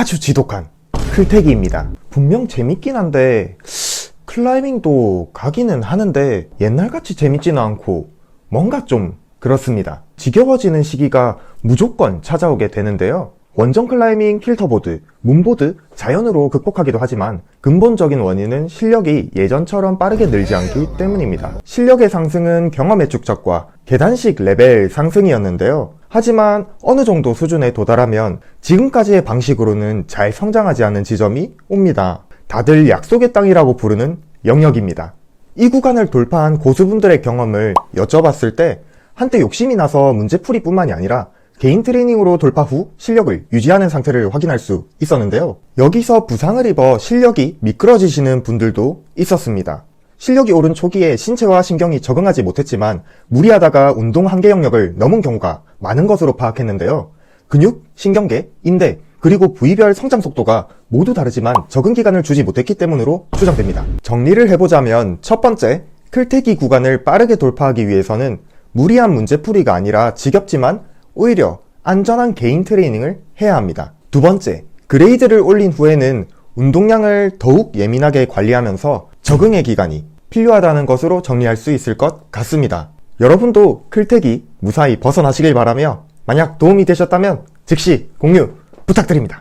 아주 지독한 클태기입니다. 분명 재밌긴 한데 클라이밍도 가기는 하는데 옛날같이 재밌지는 않고 뭔가 좀 그렇습니다. 지겨워지는 시기가 무조건 찾아오게 되는데요. 원정 클라이밍 킬터보드, 문보드, 자연으로 극복하기도 하지만 근본적인 원인은 실력이 예전처럼 빠르게 늘지 않기 때문입니다. 실력의 상승은 경험의 축적과 계단식 레벨 상승이었는데요. 하지만 어느 정도 수준에 도달하면 지금까지의 방식으로는 잘 성장하지 않는 지점이 옵니다. 다들 약속의 땅이라고 부르는 영역입니다. 이 구간을 돌파한 고수분들의 경험을 여쭤봤을 때 한때 욕심이 나서 문제풀이 뿐만이 아니라 개인 트레이닝으로 돌파 후 실력을 유지하는 상태를 확인할 수 있었는데요. 여기서 부상을 입어 실력이 미끄러지시는 분들도 있었습니다. 실력이 오른 초기에 신체와 신경이 적응하지 못했지만 무리하다가 운동 한계 영역을 넘은 경우가 많은 것으로 파악했는데요. 근육, 신경계, 인대, 그리고 부위별 성장 속도가 모두 다르지만 적응 기간을 주지 못했기 때문으로 추정됩니다. 정리를 해보자면 첫 번째, 클태기 구간을 빠르게 돌파하기 위해서는 무리한 문제풀이가 아니라 지겹지만 오히려 안전한 개인 트레이닝을 해야 합니다. 두 번째, 그레이드를 올린 후에는 운동량을 더욱 예민하게 관리하면서 적응의 기간이 필요하다는 것으로 정리할 수 있을 것 같습니다. 여러분도 클태기 무사히 벗어나시길 바라며 만약 도움이 되셨다면 즉시 공유 부탁드립니다.